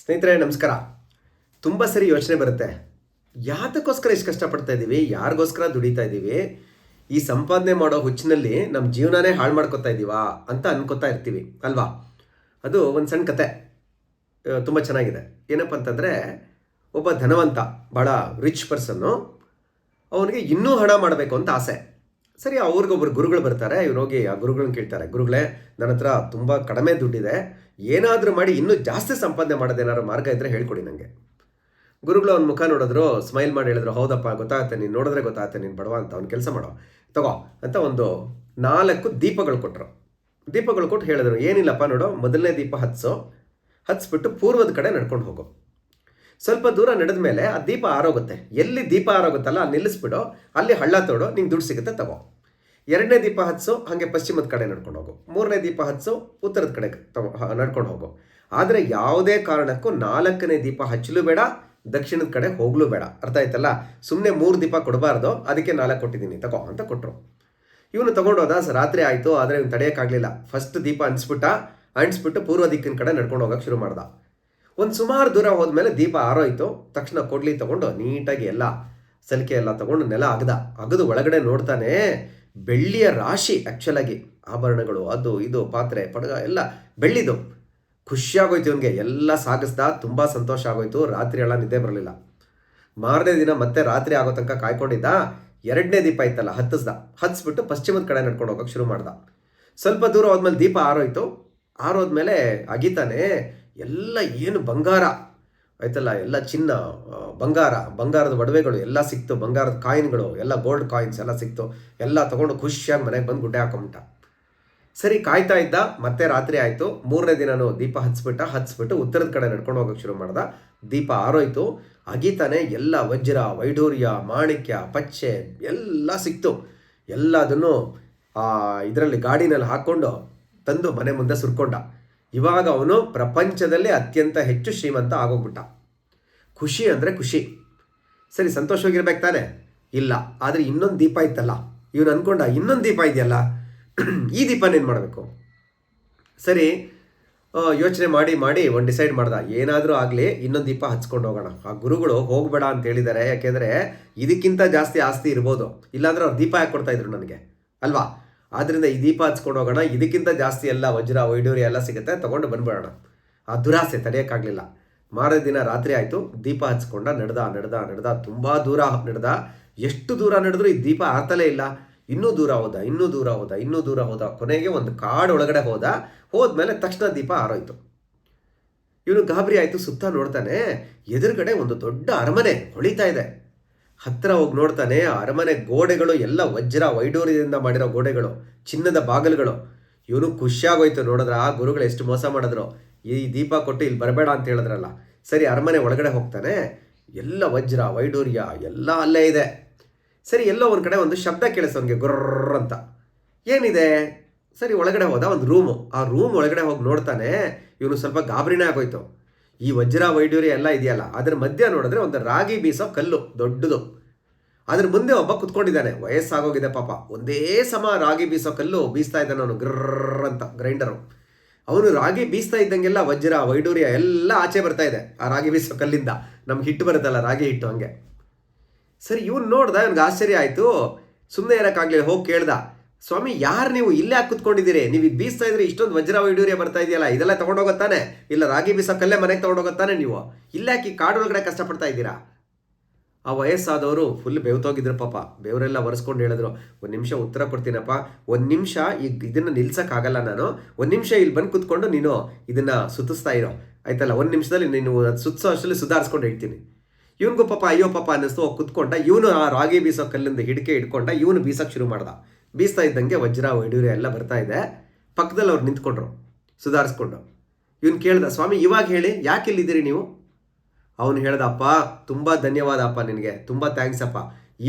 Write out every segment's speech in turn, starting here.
ಸ್ನೇಹಿತರೆ, ನಮಸ್ಕಾರ. ತುಂಬ ಸರಿ ಯೋಚನೆ ಬರುತ್ತೆ. ಯಾತಕ್ಕೋಸ್ಕರ ಇಷ್ಟು ಕಷ್ಟಪಡ್ತಾ ಇದ್ದೀವಿ ಯಾರಿಗೋಸ್ಕರ ದುಡಿತಾ ಇದ್ದೀವಿ ಈ ಸಂಪಾದನೆ ಮಾಡೋ ಹುಚ್ಚಿನಲ್ಲಿ ನಮ್ಮ ಜೀವನನೇ ಹಾಳು ಮಾಡ್ಕೊತಾ ಇದ್ದೀವಾ ಅಂತ ಅನ್ಕೋತಾ ಇರ್ತೀವಿ, ಅಲ್ವಾ? ಅದು ಒಂದು ಸಣ್ಣ ಕತೆ. ತುಂಬ ಚೆನ್ನಾಗಿದೆ. ಏನಪ್ಪ ಅಂತಂದರೆ, ಒಬ್ಬ ಧನವಂತ ಭಾಳ ರಿಚ್ ಪರ್ಸನ್ನು ಅವನಿಗೆ ಇನ್ನೂ ಹಣ ಮಾಡಬೇಕು ಅಂತ ಆಸೆ. ಸರಿ, ಅವ್ರಿಗೊಬ್ರು ಗುರುಗಳು ಬರ್ತಾರೆ, ಇವ್ರು ಹೋಗಿ ಆ ಗುರುಗಳನ್ನ ಕೇಳ್ತಾರೆ. ಗುರುಗಳೇ, ನನ್ನ ಹತ್ರ ತುಂಬ ಕಡಿಮೆ ದುಡ್ಡಿದೆ, ಏನಾದರೂ ಮಾಡಿ ಇನ್ನೂ ಜಾಸ್ತಿ ಸಂಪಾದನೆ ಮಾಡೋದೇನಾದ್ರು ಮಾರ್ಗ ಇದ್ದರೆ ಹೇಳ್ಕೊಡಿ ನನಗೆ ಗುರುಗಳು ಅವ್ನ ಮುಖ ನೋಡಿದ್ರು, ಸ್ಮೈಲ್ ಮಾಡಿ ಹೇಳಿದ್ರು, ಹೌದಪ್ಪ, ಗೊತ್ತಾಗುತ್ತೆ, ನೀನು ನೋಡಿದ್ರೆ ಗೊತ್ತಾಗುತ್ತೆ, ನೀನು ಬಡವ ಅಂತ ಅವ್ನು ಕೆಲಸ ಮಾಡೋ. ತಗೋ, ಅಂತ ಒಂದು ನಾಲ್ಕು ದೀಪಗಳು ಕೊಟ್ಟರು ದೀಪಗಳು ಕೊಟ್ಟು ಹೇಳಿದ್ರು, ಏನಿಲ್ಲಪ್ಪ ನೋಡು, ಮೊದಲನೇ ದೀಪ ಹಚ್ಚು ಹತ್ಸ್ಬಿಟ್ಟು ಪೂರ್ವದ ಕಡೆ ನಡ್ಕೊಂಡು ಹೋಗು. ಸ್ವಲ್ಪ ದೂರ ನಡೆದ ಮೇಲೆ ಆ ದೀಪ ಆರೋಗುತ್ತೆ. ಎಲ್ಲಿ ದೀಪ ಆರೋಗುತ್ತಲ್ಲ, ಅಲ್ಲಿ ನಿಲ್ಲಿಸ್ಬಿಡು. ಅಲ್ಲಿ ಹಳ್ಳ ತೋಡು, ನಿಂಗೆ ದುಡ್ಡು ಸಿಗುತ್ತೆ, ತಗೋ. ಎರಡನೇ ದೀಪ ಹಚ್ಚು ಹಾಗೆ ಪಶ್ಚಿಮದ ಕಡೆ ನಡ್ಕೊಂಡು ಹೋಗು. ಮೂರನೇ ದೀಪ ಹಚ್ಚು ಉತ್ತರದ ಕಡೆ ತಗೋ ನಡ್ಕೊಂಡು ಹೋಗು. ಆದರೆ ಯಾವುದೇ ಕಾರಣಕ್ಕೂ ನಾಲ್ಕನೇ ದೀಪ ಹಚ್ಚಲು ಬೇಡ, ದಕ್ಷಿಣದ ಕಡೆ ಹೋಗ್ಲೂ ಬೇಡ. ಅರ್ಥ ಆಯ್ತಲ್ಲ? ಸುಮ್ಮನೆ ಮೂರು ದೀಪ ಕೊಡಬಾರ್ದು, ಅದಕ್ಕೆ ನಾಲ್ಕು ಕೊಟ್ಟಿದ್ದೀನಿ, ತಗೋ ಅಂತ ಕೊಟ್ಟರು ಇವನು ತಗೊಂಡೋದ ಸರ್ ರಾತ್ರಿ ಆಯಿತು, ಆದರೆ ಇವ್ನು ತಡೆಯೋಕ್ಕಾಗಲಿಲ್ಲ. ಫಸ್ಟ್ ದೀಪ ಅನಿಸ್ಬಿಟ್ಟ ಅಂಟಿಸ್ಬಿಟ್ಟು ಪೂರ್ವ ದಿಕ್ಕಿನ ಕಡೆ ನಡ್ಕೊಂಡು ಹೋಗೋಕೆ ಶುರು ಮಾಡ್ದ. ಒಂದು ಸುಮಾರು ದೂರ ಹೋದ್ಮೇಲೆ ದೀಪ ಆರೋಯ್ತು, ತಕ್ಷಣ ಕೊಡ್ಲಿ ತಗೊಂಡು ನೀಟಾಗಿ ಎಲ್ಲ ಸಲಿಕೆ ಎಲ್ಲ ತಗೊಂಡು ನೆಲ ಅಗದ, ಅಗದು ಒಳಗಡೆ ನೋಡ್ತಾನೆ ಬೆಳ್ಳಿಯ ರಾಶಿ ಆ್ಯಕ್ಚುಲಾಗಿ ಆಭರಣಗಳು, ಅದು ಇದು, ಪಾತ್ರೆ, ಪಡಗ ಎಲ್ಲ ಬೆಳ್ಳಿದು. ಖುಷಿಯಾಗೋಯ್ತು ಇವನಿಗೆ, ಎಲ್ಲ ಸಾಗಿಸ್ದ, ತುಂಬ ಸಂತೋಷ ಆಗೋಯ್ತು, ರಾತ್ರಿ ಎಲ್ಲ ನಿದ್ದೆ ಬರಲಿಲ್ಲ. ಮಾರನೇ ದಿನ ಮತ್ತೆ ರಾತ್ರಿ ಆಗೋ ತನಕ ಕಾಯ್ಕೊಂಡಿದ್ದ, ಎರಡನೇ ದೀಪ ಇತ್ತಲ್ಲ, ಹತ್ತಿಸ್ದ ಹತ್ತಿಸ್ಬಿಟ್ಟು ಪಶ್ಚಿಮದ ಕಡೆ ನಡ್ಕೊಂಡು ಹೋಗೋಕೆ ಶುರು ಮಾಡ್ದ. ಸ್ವಲ್ಪ ದೂರ ಹೋದ್ಮೇಲೆ ದೀಪ ಆರೋಯ್ತು, ಆರೋದ್ಮೇಲೆ ಅಗಿತಾನೆ ಎಲ್ಲ ಏನು ಬಂಗಾರ, ಆಯ್ತಲ್ಲ? ಎಲ್ಲ ಚಿನ್ನ ಬಂಗಾರ, ಬಂಗಾರದ ಒಡವೆಗಳು ಎಲ್ಲ ಸಿಕ್ತು. ಬಂಗಾರದ ಕಾಯಿನ್ಗಳು, ಎಲ್ಲ ಗೋಲ್ಡ್ ಕಾಯಿನ್ಸ್ ಎಲ್ಲ ಸಿಕ್ತು. ಎಲ್ಲ ತಗೊಂಡು ಖುಷಿಯಾಗಿ ಮನೆಗೆ ಬಂದು ಗುಡ್ಡೆ ಹಾಕೊಂಬಿಟ್ಟ. ಸರಿ, ಕಾಯ್ತಾ ಇದ್ದ. ಮತ್ತೆ ರಾತ್ರಿ ಆಯಿತು. ಮೂರನೇ ದಿನನೂ ದೀಪ ಹಚ್ಬಿಟ್ಟ, ಹಚ್ಬಿಟ್ಟು ಉತ್ತರದ ಕಡೆ ನಡ್ಕೊಂಡು ಹೋಗೋಕೆ ಶುರು ಮಾಡ್ದ. ದೀಪ ಆರೋಯ್ತು. ಅಗಿತಾನೆ ಎಲ್ಲ ವಜ್ರ, ವೈಢೂರ್ಯ, ಮಾಣಿಕ್ಯ, ಪಚ್ಚೆ ಎಲ್ಲ ಸಿಕ್ತು. ಎಲ್ಲದನ್ನು ಇದರಲ್ಲಿ ಗಾಡಿನಲ್ಲಿ ಹಾಕ್ಕೊಂಡು ತಂದು ಮನೆ ಮುಂದೆ ಸುರ್ಕೊಂಡ. ಇವಾಗ ಅವನು ಪ್ರಪಂಚದಲ್ಲೇ ಅತ್ಯಂತ ಹೆಚ್ಚು ಶ್ರೀಮಂತ ಆಗೋಗ್ಬಿಟ್ಟ. ಖುಷಿ ಅಂದರೆ ಖುಷಿ. ಸರಿ ಸಂತೋಷವಾಗಿರ್ಬೇಕು ತಾನೆ? ಇಲ್ಲ. ಆದರೆ ಇನ್ನೊಂದು ದೀಪ ಇತ್ತಲ್ಲ? ಇವನು ಅಂದ್ಕೊಂಡ ಇನ್ನೊಂದು ದೀಪ ಇದೆಯಲ್ಲ? ಈ ದೀಪನೇನು ಮಾಡಬೇಕು? ಸರಿ ಯೋಚನೆ ಮಾಡಿ ಮಾಡಿ, ಒಂದು ಡಿಸೈಡ್ ಮಾಡ್ದ. ಏನಾದರೂ ಆಗಲಿ, ಇನ್ನೊಂದು ದೀಪ ಹಚ್ಕೊಂಡು ಹೋಗೋಣ. ಆ ಗುರುಗಳು ಹೋಗಬೇಡ ಅಂತ ಹೇಳಿದ್ದಾರೆ ಯಾಕೆಂದರೆ, ಇದಕ್ಕಿಂತ ಜಾಸ್ತಿ ಆಸ್ತಿ ಇರ್ಬೋದು. ಇಲ್ಲಾಂದ್ರೆ ಅವ್ರು ದೀಪ ಯಾಕೆ ಕೊಡ್ತಾ ಇದ್ರು ನನಗೆ? ಅಲ್ವಾ? ಆದ್ದರಿಂದ ಈ ದೀಪ ಹಚ್ಕೊಂಡು ಹೋಗೋಣ. ಇದಕ್ಕಿಂತ ಜಾಸ್ತಿ ಎಲ್ಲ ವಜ್ರ ವೈಡೂರ್ಯ ಎಲ್ಲ ಸಿಗುತ್ತೆ. ತಗೊಂಡು ಬಂದ್ಬಿಡೋಣ. ಆ ದುರಾಸೆ ತಡೆಯೋಕ್ಕಾಗಲಿಲ್ಲ. ಮಾರನೇ ದಿನ ರಾತ್ರಿ ಆಯಿತು. ದೀಪ ಹಚ್ಕೊಂಡ, ನಡೆದ ನಡೆದ ನಡೆದ. ತುಂಬ ದೂರ ನಡೆದ. ಎಷ್ಟು ದೂರ ನಡೆದ್ರು ಈ ದೀಪ ಆರ್ತಲೇ ಇಲ್ಲ. ಇನ್ನೂ ದೂರ ಹೋದ, ಇನ್ನೂ ದೂರ ಹೋದ, ಇನ್ನೂ ದೂರ ಹೋದ. ಕೊನೆಗೆ ಒಂದು ಕಾಡು ಒಳಗಡೆ ಹೋದ. ಹೋದ್ಮೇಲೆ ತಕ್ಷಣ ದೀಪ ಆರೋಯ್ತು. ಇವನು ಗಾಬರಿ ಆಯಿತು. ಸುತ್ತ ನೋಡ್ತಾನೆ, ಎದುರುಗಡೆ ಒಂದು ದೊಡ್ಡ ಅರಮನೆ ಹೊಳಿತಾ ಇದೆ. ಹತ್ತಿರ ಹೋಗಿ ನೋಡ್ತಾನೆ, ಅರಮನೆ ಗೋಡೆಗಳು ಎಲ್ಲ ವಜ್ರ ವೈಡೂರ್ಯದಿಂದ ಮಾಡಿರೋ ಗೋಡೆಗಳು, ಚಿನ್ನದ ಬಾಗಿಲುಗಳು. ಇವನು ಖುಷಿಯಾಗೋಯ್ತು ನೋಡಿದ್ರ, ಆ ಗುರುಗಳು ಎಷ್ಟು ಮೋಸ ಮಾಡಿದ್ರು. ಈ ದೀಪ ಕೊಟ್ಟು ಇಲ್ಲಿ ಬರಬೇಡ ಅಂತ ಹೇಳಿದ್ರಲ್ಲ. ಸರಿ, ಅರಮನೆ ಒಳಗಡೆ ಹೋಗ್ತಾನೆ. ಎಲ್ಲ ವಜ್ರ ವೈಡೂರ್ಯ ಎಲ್ಲ ಅಲ್ಲೇ ಇದೆ. ಸರಿ, ಎಲ್ಲೋ ಒಂದು ಕಡೆ ಒಂದು ಶಬ್ದ ಕೇಳಿಸೋನ್ಗೆ ಗುರ್ರ ಅಂತ. ಏನಿದೆ? ಸರಿ, ಒಳಗಡೆ ಹೋದ ಒಂದು ರೂಮು. ಆ ರೂಮ್ ಒಳಗಡೆ ಹೋಗಿ ನೋಡ್ತಾನೆ, ಇವನು ಸ್ವಲ್ಪ ಗಾಬರಿನೇ ಆಗೋಯ್ತು. ಈ ವಜ್ರ ವೈಡೂರ್ಯ ಎಲ್ಲ ಇದೆಯಲ್ಲ, ಅದ್ರ ಮಧ್ಯ ನೋಡಿದ್ರೆ ಒಂದು ರಾಗಿ ಬೀಸೋ ಕಲ್ಲು, ದೊಡ್ಡದು. ಅದ್ರ ಮುಂದೆ ಒಬ್ಬ ಕುತ್ಕೊಂಡಿದ್ದಾನೆ, ವಯಸ್ಸಾಗೋಗಿದೆ ಪಾಪ. ಒಂದೇ ಸಮ ರಾಗಿ ಬೀಸೋ ಕಲ್ಲು ಬೀಸ್ತಾ ಇದ್ದಾನೆ ಅವನು ಗ್ರರ್ ಅಂತ, ಗ್ರೈಂಡರು. ಅವನು ರಾಗಿ ಬೀಸ್ತಾ ಇದ್ದಂಗೆಲ್ಲ ವಜ್ರ ವೈಡೂರ್ಯ ಎಲ್ಲ ಆಚೆ ಬರ್ತಾ ಇದೆ, ಆ ರಾಗಿ ಬೀಸೋ ಕಲ್ಲಿಂದ. ನಮ್ಗೆ ಹಿಟ್ಟು ಬರುತ್ತಲ್ಲ, ರಾಗಿ ಹಿಟ್ಟು ಹಂಗೆ. ಸರಿ, ಇವನು ನೋಡ್ದ, ಇವನ್ಗೆ ಆಶ್ಚರ್ಯ ಆಯಿತು. ಸುಮ್ಮನೆ ಇರೋಕ್ಕಾಗಲಿಲ್ಲ, ಹೋಗಿ ಕೇಳ್ದ. ಸ್ವಾಮಿ, ಯಾರು ನೀವು ಇಲ್ಲೇ ಯಾಕೆ ಕುತ್ಕೊಂಡಿದ್ದೀರಿ? ನೀವು ಇದು ಬೀಸ್ತಾ ಇದ್ರೆ, ಇಷ್ಟೊಂದು ವಜ್ರ ವೈಡೂರ್ಯ ಬರ್ತಾ ಇದೆಯಲ್ಲ, ಇದೆಲ್ಲ ತೊಗೊಂಡೋಗುತ್ತಾನೆ? ಇಲ್ಲ ರಾಗಿ ಬೀಸೋ ಕಲ್ಲೇ ಮನೆಗೆ ತೊಗೊಂಡೋಗುತ್ತಾನೆ ನೀವು? ಇಲ್ಲೇ ಹಾಕಿ ಈ ಕಾಡು ಒಳಗಡೆ ಕಷ್ಟಪಡ್ತಾ ಇದ್ದೀರಾ? ಆ ವಯಸ್ಸಾದವರು ಫುಲ್ ಬೆವ್ತೋಗಿದ್ರು ಪಾಪ. ಬೆವರೆಲ್ಲ ಒರೆಸ್ಕೊಂಡು ಹೇಳಿದ್ರು, ಒಂದು ನಿಮಿಷ ಉತ್ತರ ಕೊಡ್ತೀನಪ್ಪ. ಒಂದು ನಿಮಿಷ ಈಗ ಇದನ್ನು ನಿಲ್ಸೋಕ್ಕಾಗಲ್ಲ ನಾನು. ಒಂದು ನಿಮಿಷ ಇಲ್ಲಿ ಬಂದು ಕುತ್ಕೊಂಡು ನೀನು ಇದನ್ನು ಸುತ್ತಿಸ್ತಾ ಇರೋ. ಆಯ್ತಲ್ಲ, ಒಂದು ನಿಮಿಷದಲ್ಲಿ ನೀನು ಅದು ಸುತ್ತಿಸೋ ಅಷ್ಟರಲ್ಲಿ ಸುಧಾರಿಸ್ಕೊಂಡು ಹೇಳ್ತೀನಿ. ಇವನಿಗೂ ಪಾಪ, ಅಯ್ಯೋ ಪಾಪ, ಅನ್ನಿಸ್ತು, ಕೂತ್ಕೊಂಡ, ಇವನು ಆ ರಾಗಿ ಬೀಸೋ ಕಲ್ಲಿಂದ ಹಿಡಿಕೆ ಹಿಡ್ಕೊಂಡ, ಇವನು ಬೀಸೋಕೆ ಶುರು ಮಾಡ್ದ. ಬೀಸ್ತಾ ಇದ್ದಂಗೆ ವಜ್ರ, ವೈಡೂರ್ಯ ಎಲ್ಲ ಬರ್ತಾ ಇದೆ. ಪಕ್ಕದಲ್ಲಿ ಅವ್ರು ನಿಂತ್ಕೊಂಡ್ರು, ಸುಧಾರಿಸ್ಕೊಂಡು. ಇವನು ಕೇಳ್ದ, ಸ್ವಾಮಿ, ಇವಾಗ ಹೇಳಿ, ಯಾಕೆ ಇಲ್ಲಿದ್ದೀರಿ ನೀವು? ಅವನು ಹೇಳ್ದಪ್ಪ ತುಂಬ ಧನ್ಯವಾದ ಅಪ್ಪ ನಿನಗೆ, ತುಂಬ ಥ್ಯಾಂಕ್ಸ್ ಅಪ್ಪ.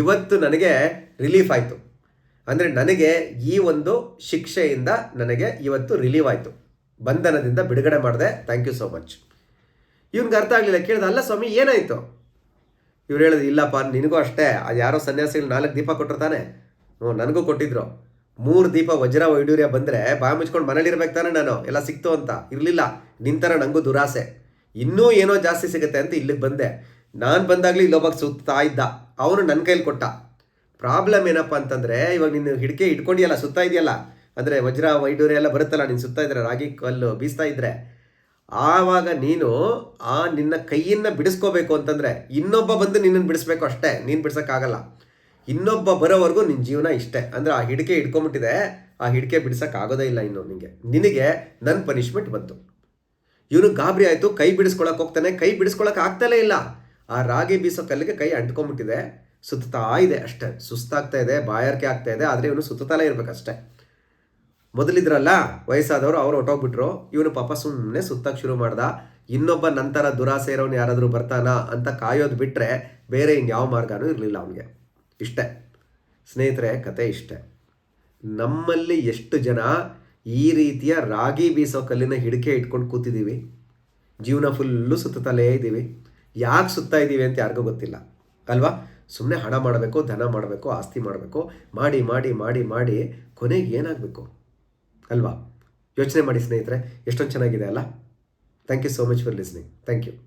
ಇವತ್ತು ನನಗೆ ರಿಲೀಫ್ ಆಯಿತು. ಅಂದರೆ ನನಗೆ ಈ ಒಂದು ಶಿಕ್ಷೆಯಿಂದ ನನಗೆ ಇವತ್ತು ರಿಲೀವ್ ಆಯಿತು. ಬಂಧನದಿಂದ ಬಿಡುಗಡೆ ಮಾಡಿದೆ ಥ್ಯಾಂಕ್ ಯು ಸೋ ಮಚ್ ಇವ್ನಿಗೆ ಅರ್ಥ ಆಗಲಿಲ್ಲ, ಕೇಳ್ದ, ಅಲ್ಲ ಸ್ವಾಮಿ, ಏನಾಯಿತು? ಇವ್ರು ಹೇಳಿದ್ರು ಇಲ್ಲಪ್ಪ, ನಿನಗೂ ಅಷ್ಟೇ. ಅದು ಯಾರೋ ಸನ್ಯಾಸಿಗಳು ನಾಲ್ಕು ದೀಪ ಕೊಟ್ಟಿರ್ತಾನೆ ಹ್ಞೂ, ನನಗೂ ಕೊಟ್ಟಿದ್ರು. ಮೂರು ದೀಪ ವಜ್ರ ವೈಡೂರ್ಯ ಬಂದರೆ ಬಾಯಿ ಮುಚ್ಕೊಂಡು ಮನೇಲಿರ್ಬೇಕು ತಾನೆ ನಾನು. ಎಲ್ಲ ಸಿಕ್ತು ಅಂತ. ಇರಲಿಲ್ಲ. ನಿಂತರ ನನಗೂ ದುರಾಸೆ. ಇನ್ನೂ ಏನೋ ಜಾಸ್ತಿ ಸಿಗುತ್ತೆ ಅಂತ ಇಲ್ಲಿಗೆ ಬಂದೆ. ನಾನು ಬಂದಾಗಲೂ ಇಲ್ಲೊಬ್ಬ ಸುತ್ತಾ ಇದ್ದ. ಅವನು ನನ್ನ ಕೈಲಿ ಕೊಟ್ಟ. ಪ್ರಾಬ್ಲಮ್ ಏನಪ್ಪ ಅಂತಂದರೆ, ಇವಾಗ ನೀನು ಹಿಡಿಕೆ ಇಟ್ಕೊಂಡಿಯಲ್ಲ ಸುತ್ತಾ ಇದೆಯಲ್ಲ? ಅಂದರೆ ವಜ್ರ ವೈಡೂರ್ಯ ಎಲ್ಲ ಬರುತ್ತಲ್ಲ, ನೀನು ಸುತ್ತಾ ಇದ್ರೆ, ರಾಗಿ ಕಲ್ಲು ಬೀಸ್ತಾ ಇದ್ರೆ. ಆವಾಗ ನೀನು ಆ ನಿನ್ನ ಕೈಯನ್ನು ಬಿಡಿಸ್ಕೋಬೇಕು ಅಂತಂದರೆ, ಇನ್ನೊಬ್ಬ ಬಂದು ನಿನ್ನನ್ನು ಬಿಡಿಸ್ಬೇಕು ಅಷ್ಟೇ. ನೀನು ಬಿಡ್ಸೋಕ್ಕಾಗಲ್ಲ. ಇನ್ನೊಬ್ಬ ಬರೋವರೆಗೂ ನಿನ್ನ ಜೀವನ ಇಷ್ಟೇ. ಅಂದರೆ ಆ ಹಿಡಿಕೆ ಹಿಡ್ಕೊಂಬಿಟ್ಟಿದೆ, ಆ ಹಿಡಿಕೆ ಬಿಡ್ಸೋಕ್ಕಾಗೋದೇ ಇಲ್ಲ ಇನ್ನು ನಿನಗೆ ನಿನಗೆ ನನ್ನ ಪನಿಷ್ಮೆಂಟ್ ಬಂತು. ಇವನು ಗಾಬರಿ ಆಯಿತು, ಕೈ ಬಿಡಿಸ್ಕೊಳಕ್ಕೆ ಹೋಗ್ತಾನೆ. ಕೈ ಬಿಡಿಸ್ಕೊಳಕ್ಕೆ ಆಗ್ತಲೇ ಇಲ್ಲ. ಆ ರಾಗಿ ಬೀಸೋ ಕಲ್ಲಿಗೆ ಕೈ ಅಂಟ್ಕೊಂಬಿಟ್ಟಿದೆ. ಸುತ್ತಾ ಇದೆ ಅಷ್ಟೇ. ಸುಸ್ತಾಗ್ತಾ ಇದೆ, ಬಾಯಾರಿಕೆ ಆಗ್ತಾ ಇದೆ, ಆದರೆ ಇವನು ಸುತ್ತಲೇ ಇರಬೇಕಷ್ಟೇ. ಮೊದಲಿದ್ರಲ್ಲ, ವಯಸ್ಸಾದವರು ಅವ್ರು ಹೊಟ್ಟೋಗ್ಬಿಟ್ರು ಇವನು ಪಾಪ ಸುಮ್ಮನೆ ಸುತ್ತಕ್ಕೆ ಶುರು ಮಾಡ್ದ. ಇನ್ನೊಬ್ಬ ನಂತರ ದುರಾಸೆ ಇರೋನು ಯಾರಾದರೂ ಬರ್ತಾನಾ ಅಂತ ಕಾಯೋದು ಬಿಟ್ಟರೆ ಬೇರೆ ಇನ್ಯಾವ ಮಾರ್ಗನೂ ಇರಲಿಲ್ಲ ಅವನಿಗೆ. ಇಷ್ಟೇ. ಸ್ನೇಹಿತರೆ, ಕತೆ ಇಷ್ಟೇ. ನಮ್ಮಲ್ಲಿ ಎಷ್ಟು ಜನ ಈ ರೀತಿಯ ರಾಗಿ ಬೀಸೋ ಕಲ್ಲಿನ ಹಿಡಿಕೆ ಇಟ್ಕೊಂಡು ಕೂತಿದ್ದೀವಿ? ಜೀವನ ಫುಲ್ಲು ಸುತ್ತತಲೇ ಇದ್ದೀವಿ. ಯಾಕೆ ಸುತ್ತಾ ಇದ್ದೀವಿ ಅಂತ ಯಾರಿಗೂ ಗೊತ್ತಿಲ್ಲ. ಅಲ್ವಾ? ಸುಮ್ಮನೆ ಹಣ ಮಾಡಬೇಕು, ಧನ ಮಾಡಬೇಕು, ಆಸ್ತಿ ಮಾಡಬೇಕು, ಮಾಡಿ ಮಾಡಿ ಮಾಡಿ ಮಾಡಿ ಕೊನೆಗೆ ಏನಾಗಬೇಕು? ಅಲ್ವಾ? ಯೋಚನೆ ಮಾಡಿ ಸ್ನೇಹಿತರೆ, ಎಷ್ಟೊಂದು ಚೆನ್ನಾಗಿದೆ ಅಲ್ಲ? Thank you so much for listening thank you